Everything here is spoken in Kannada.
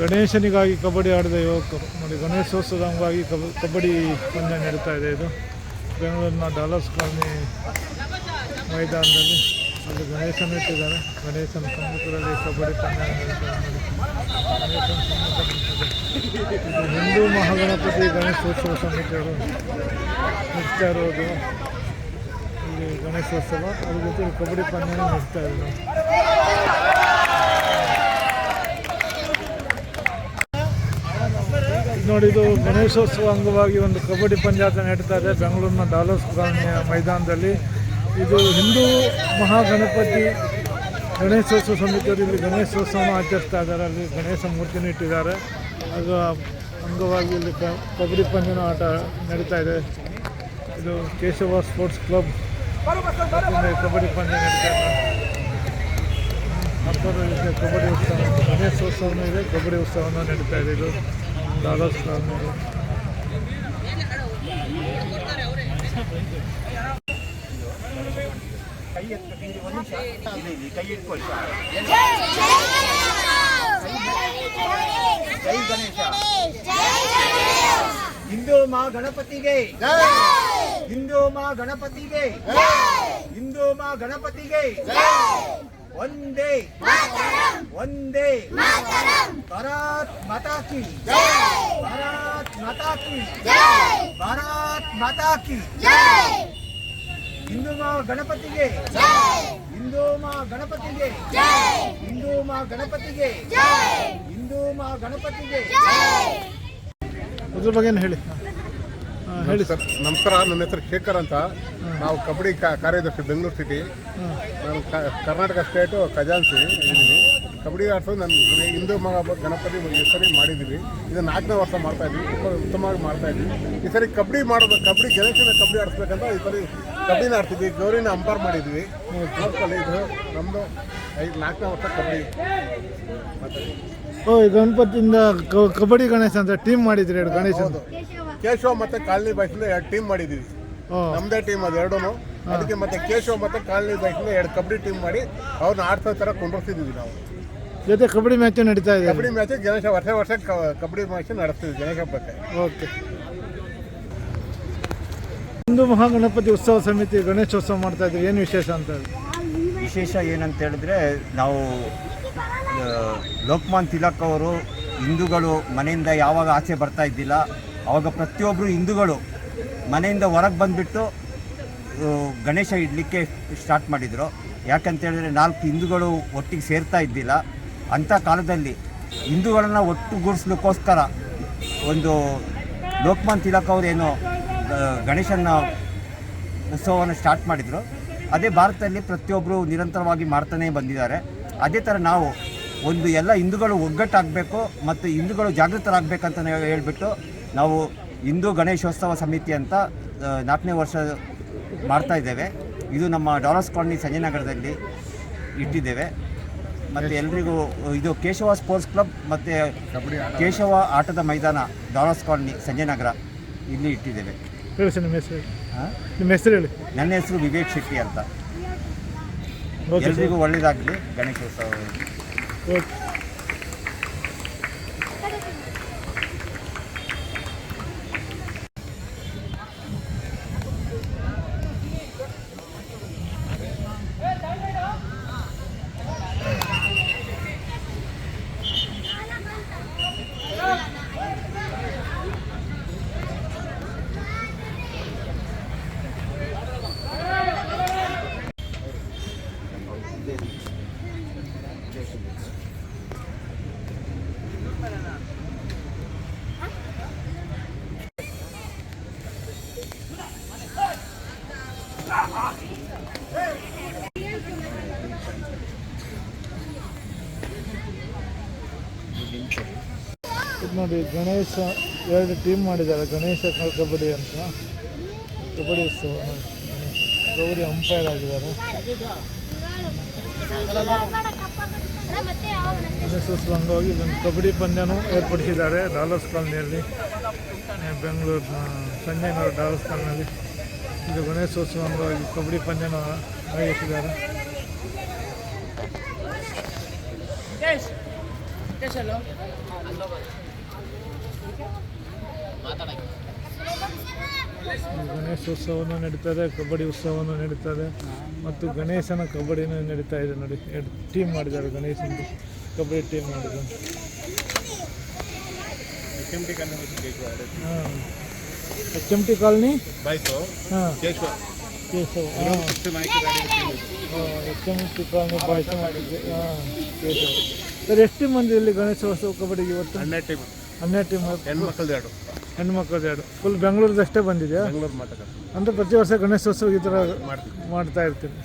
ಗಣೇಶನಿಗಾಗಿ ಕಬಡ್ಡಿ ಆಡಿದ ಯುವಕರು. ನೋಡಿ ಗಣೇಶೋತ್ಸವದ ಅಂಗವಾಗಿ ಕಬ, ಕಬಡ್ಡಿ ಪಂದ್ಯ ನಡೀತಾ ಇದೆ ಇದು. ಬೆಂಗಳೂರಿನ ಡಾಲರ್ಸ್ ಕಾಲನಿ ಮೈದಾನದಲ್ಲಿ ಅಲ್ಲಿ ಗಣೇಶನ ಇಟ್ಟಿದ್ದಾರೆ. ಗಣೇಶನ ಸಮ್ಮುಖದಲ್ಲಿ ಕಬಡ್ಡಿ ಪಂದ್ಯ ಇದೆ. ಹಿಂದೂ ಮಹಾಗಣಪತಿ ಗಣೇಶೋತ್ಸವ ಸಮಿತಿಯವರು ನಡೆಸ್ತಾ ಇರೋದು. ಇಲ್ಲಿ ಗಣೇಶೋತ್ಸವ. ಅದ್ರ ಜೊತೆ ಕಬಡ್ಡಿ ಪಂದ್ಯ ನಡೆಸ್ತಾ ಇದೆ. ನೋಡಿ. ಇದು ಗಣೇಶೋತ್ಸವ ಅಂಗವಾಗಿ ಒಂದು ಕಬಡ್ಡಿ ಪಂದ್ಯಾಟ ನಡೀತಾ ಇದೆ ಬೆಂಗಳೂರಿನ ಡಾಲರ್ಸ್ ಕಾಲೋನಿಯ ಮೈದಾನದಲ್ಲಿ. ಇದು ಹಿಂದೂ ಮಹಾಗಣಪತಿ ಗಣೇಶೋತ್ಸವ ಸಮಿತಿಯವರು ಇಲ್ಲಿ ಗಣೇಶೋತ್ಸವನ ಆಚರಿಸ್ತಾ ಇದ್ದಾರೆ. ಅಲ್ಲಿ ಗಣೇಶ ಮೂರ್ತಿನ ಇಟ್ಟಿದ್ದಾರೆ. ಅದು ಅಂಗವಾಗಿ ಇಲ್ಲಿ ಕಬಡ್ಡಿ ಪಂದ್ಯನ ಆಟ ನಡೀತಾ ಇದೆ. ಇದು ಕೇಶವ ಸ್ಪೋರ್ಟ್ಸ್ ಕ್ಲಬ್ ಕಬಡ್ಡಿ ಪಂದ್ಯ ನಡೀತಾ ಇದೆ. ಕಬಡ್ಡಿ ಉತ್ಸವ, ಗಣೇಶೋತ್ಸವನೂ ಇದೆ, ಕಬಡ್ಡಿ ಉತ್ಸವನೂ ನಡೀತಾ ಇದೆ ಇದು. ಜೈ ಗಣೇಶ ಹಿಂದೂ ಮಾ ಗಣಪತಿಗೆ ಹಿಂದೂ ಮಾ ಗಣಪತಿಗೆ ಹಿಂದೂ ಮಾ ಗಣಪತಿಗೆ ಒಂದೇ. ಒಂದೇ. ಭಾರತ್ ಮಾತಾ ಕಿ. ಭಾರತ್ ಮಾತಾ ಕಿ. ಭಾರತ್ ಮಾತಾ ಕಿ. ಹಿಂದೂ ಮಾ ಗಣಪತಿಗೆ. ಹಿಂದೂ ಮಾ ಗಣಪತಿಗೆ. ಹಿಂದೂ ಮಾ ಗಣಪತಿಗೆ. ಹಿಂದೂ ಮಾ ಗಣಪತಿಗೆ. ಅದ್ರ ಬಗ್ಗೆ ಏನು ಹೇಳಿ? ಹೇಳಿ. ಸರ್ ನಮಸ್ಕಾರ ನನ್ನ ಹೆಸರು ಶೇಖರ್ ಅಂತ. ನಾವು ಕಬಡ್ಡಿ ಕಾ- ಕಾರ್ಯದರ್ಶಿ ಬೆಂಗಳೂರು ಸಿಟಿ ನಾನು ಕರ್ನಾಟಕ ಸ್ಟೇಟು ಖಜಾನ್ಸಿ ಇದ್ದೀನಿ. ಕಬಡ್ಡಿ ಆಡ್ಸೋದು ನನ್ನ ಗುರಿ. ಹಿಂದೂ ಮಗ ಗಣಪತಿ ಈ ಸರಿ ಮಾಡಿದ್ದೀವಿ ಇದು ನಾಲ್ಕನೇ ವರ್ಷ ಮಾಡ್ತಾ ಇದ್ವಿ. ತುಂಬ ಉತ್ತಮವಾಗಿ ಮಾಡ್ತಾ ಇದ್ವಿ. ಈ ಸರಿ ಕಬಡ್ಡಿ ಮಾಡೋದು ಕಬಡ್ಡಿ ಗಣೇಶನ ಕಬಡ್ಡಿ ಆಡಿಸ್ಬೇಕಂತ ಈ ಸರಿ ಕಬಡ್ಡಿನ ಆಡ್ತಿದ್ವಿ. ಗೌರಿನ ಅಂಪೈರ್ ಮಾಡಿದ್ವಿ. ನೋಡ್ಕೊಳ್ಳಿ ಇದು ನಮ್ಮದು ಐದು ನಾಲ್ಕನೇ ವರ್ಷ ಕಬಡ್ಡಿ. ಓ ಗಣಪತಿಯಿಂದ ಕಬಡ್ಡಿ ಗಣೇಶ ಅಂತ ಟೀಮ್ ಮಾಡಿದ್ರಿ ಎರಡು ಗಣೇಶ ಕೇಶವ ಮತ್ತೆ ಕಾಲನಿ ಬಾಯ್ಸಿಂದ ಎರಡು ಟೀಮ್ ಮಾಡಿದ್ದೀವಿ ನಮ್ಮದೇ ನಮ್ದೇ ಟೀಮ್ ಅದು ಎರಡೂ ಅದಕ್ಕೆ ಮತ್ತೆ ಕೇಶವ ಮತ್ತೆ ಕಾಲನಿ ಬೈಕ್ನ ಎರಡು ಕಬಡ್ಡಿ ಟೀಮ್ ಮಾಡಿ ಅವ್ರನ್ನ ಆಡ್ಸೋ ಥರ ಕೊಂಡೋಗ್ತಿದ್ವಿ ನಾವು. ಜೊತೆ ಕಬಡ್ಡಿ ಮ್ಯಾಚ್ ನಡೀತಾ ಇದೆ. ಕಬಡ್ಡಿ ಮ್ಯಾಚ್ ಗಣೇಶ ವರ್ಷ ವರ್ಷ ಕಬಡ್ಡಿ ಮ್ಯಾಚ್ ನಡೆಸ್ತೀವಿ ಗಣೇಶ ಹಬ್ಬಕ್ಕೆ. ಓಕೆ. ಹಿಂದೂ ಮಹಾಗಣಪತಿ ಉತ್ಸವ ಸಮಿತಿ ಗಣೇಶೋತ್ಸವ ಮಾಡ್ತಾ ಇದ್ದೀವಿ ಏನು ವಿಶೇಷ ಅಂತ ವಿಶೇಷ ಏನಂತ ಹೇಳಿದ್ರೆ ನಾವು ಲೋಕಮಾನ್ ತಿಲಕ್ ಅವರು ಹಿಂದೂಗಳು ಮನೆಯಿಂದ ಯಾವಾಗ ಆಚೆ ಬರ್ತಾ ಇದ್ದಿಲ್ಲ ಅವಾಗ ಪ್ರತಿಯೊಬ್ಬರು ಹಿಂದೂಗಳು ಮನೆಯಿಂದ ಹೊರಗೆ ಬಂದುಬಿಟ್ಟು ಗಣೇಶ ಇಡಲಿಕ್ಕೆ ಸ್ಟಾರ್ಟ್ ಮಾಡಿದರು. ಯಾಕಂತ ಹೇಳಿದ್ರೆ ನಾಲ್ಕು ಹಿಂದೂಗಳು ಒಟ್ಟಿಗೆ ಸೇರ್ತಾ ಇದ್ದಿಲ್ಲ. ಅಂಥ ಕಾಲದಲ್ಲಿ ಹಿಂದೂಗಳನ್ನು ಒಟ್ಟುಗೂಡಿಸ್ಲಿಕ್ಕೋಸ್ಕರ ಒಂದು ಲೋಕಮಾನ್ ತಿಲಕ್ ಅವರೇನು ಗಣೇಶನ ಉತ್ಸವವನ್ನು ಸ್ಟಾರ್ಟ್ ಮಾಡಿದರು. ಅದೇ ಭಾರತದಲ್ಲಿ ಪ್ರತಿಯೊಬ್ಬರು ನಿರಂತರವಾಗಿ ಮಾಡ್ತಾನೇ ಬಂದಿದ್ದಾರೆ. ಅದೇ ಥರ ನಾವು ಒಂದು ಎಲ್ಲ ಹಿಂದೂಗಳು ಒಗ್ಗಟ್ಟಾಗಬೇಕು ಮತ್ತು ಹಿಂದೂಗಳು ಜಾಗೃತರಾಗಬೇಕಂತ ಹೇಳ್ಬಿಟ್ಟು ನಾವು ಹಿಂದೂ ಗಣೇಶೋತ್ಸವ ಸಮಿತಿ ಅಂತ ನಾಲ್ಕನೇ ವರ್ಷ ಮಾಡ್ತಾ ಇದ್ದೇವೆ. ಇದು ನಮ್ಮ ಡಾಲರ್ಸ್ ಕಾಲನಿ ಸಂಜಯನಗರದಲ್ಲಿ ಇಟ್ಟಿದ್ದೇವೆ. ಮತ್ತು ಎಲ್ರಿಗೂ ಇದು ಕೇಶವ ಸ್ಪೋರ್ಟ್ಸ್ ಕ್ಲಬ್ ಮತ್ತು ಕೇಶವ ಆಟದ ಮೈದಾನ ಡಾಲರ್ಸ್ ಕಾಲನಿ ಸಂಜಯನಗರ ಇಲ್ಲಿ ಇಟ್ಟಿದ್ದೇವೆ. ನಿಮ್ಮ ಹೆಸರು ನಿಮ್ಮ ಹೆಸರು ಹೇಳಿ. ನನ್ನ ಹೆಸರು ವಿವೇಕ್ ಶೆಟ್ಟಿ ಅಂತ. ಎಲ್ರಿಗೂ ಒಳ್ಳೆಯದಾಗಲಿ ಗಣೇಶೋತ್ಸವ. ಇದು ನೋಡಿ, ಗಣೇಶ ಎರಡು ಟೀಮ್ ಮಾಡಿದ್ದಾರೆ, ಗಣೇಶ ಕಬಡ್ಡಿ ಅಂತ. ಕಬಡ್ಡಿ ಉತ್ಸವ. ಗೌರಿ ಅಂಪೈರ್ ಆಗಿದ್ದಾರೆ. ಅಂಗವಾಗಿ ಇಲ್ಲೊಂದು ಕಬಡ್ಡಿ ಪಂದ್ಯನೂ ಏರ್ಪಡಿಸಿದ್ದಾರೆ ಡಾಲರ್ಸ್ ಕಾಲನಿಯಲ್ಲಿ. ಬೆಂಗಳೂರು ಸಂಜಯನಗರ ಡಾಲರ್ಸ್ ಕಾಲನಿಯಲ್ಲಿ ಇದು ಗಣೇಶೋತ್ಸವ ಅಂಗವಾಗಿ ಕಬಡ್ಡಿ ಪಂದ್ಯನ ಆಯೋಜಿಸಿದ್ದಾರೆ. ಗಣೇಶೋತ್ಸವವನ್ನು ನಡೀತದೆ ಕಬಡ್ಡಿ ಉತ್ಸವವನ್ನು ನಡೀತದೆ ಮತ್ತು ಗಣೇಶನ ಕಬಡ್ಡಿನೂ ನಡೀತಾ ಇದೆ ನೋಡಿ. ಎರಡು ಟೀಮ್ ಮಾಡಿದ್ದಾರೆ ಗಣೇಶನ ಕಬಡ್ಡಿ ಟೀಮ್ ಮಾಡಿದ್ದಾರೆ. ಹಾಂ. H M T colony? ಹಾಂ. Keshava H M T colony ಪಾಯಸ ಮಾಡಿದ್ದೆ ಹಾಂ ಕೇಶವ ಸರ್ ಎಷ್ಟು ಮಂದಿ ಇಲ್ಲಿ ಗಣೇಶೋತ್ಸವ ಕಬಡ್ಡಿಗೆ ಇವತ್ತು? ಹನ್ನೆರಡು ಟೀಮ್ ಹನ್ನೆರಡು ಟೀಮ್ ಹೆಣ್ಮಕ್ಳದ್ದು ಎರಡು. ಹೆಣ್ಮಕ್ಳದ್ದು ಎರಡು. ಫುಲ್ ಬೆಂಗಳೂರದಷ್ಟೇ ಬಂದಿದೆಯಾ? ಬೆಂಗಳೂರು ಮಾತಾಡ ಅಂದರೆ ಪ್ರತಿ ವರ್ಷ ಗಣೇಶೋತ್ಸವ ಈ ಥರ ಮಾಡ್ತಾ ಇರ್ತೀನಿ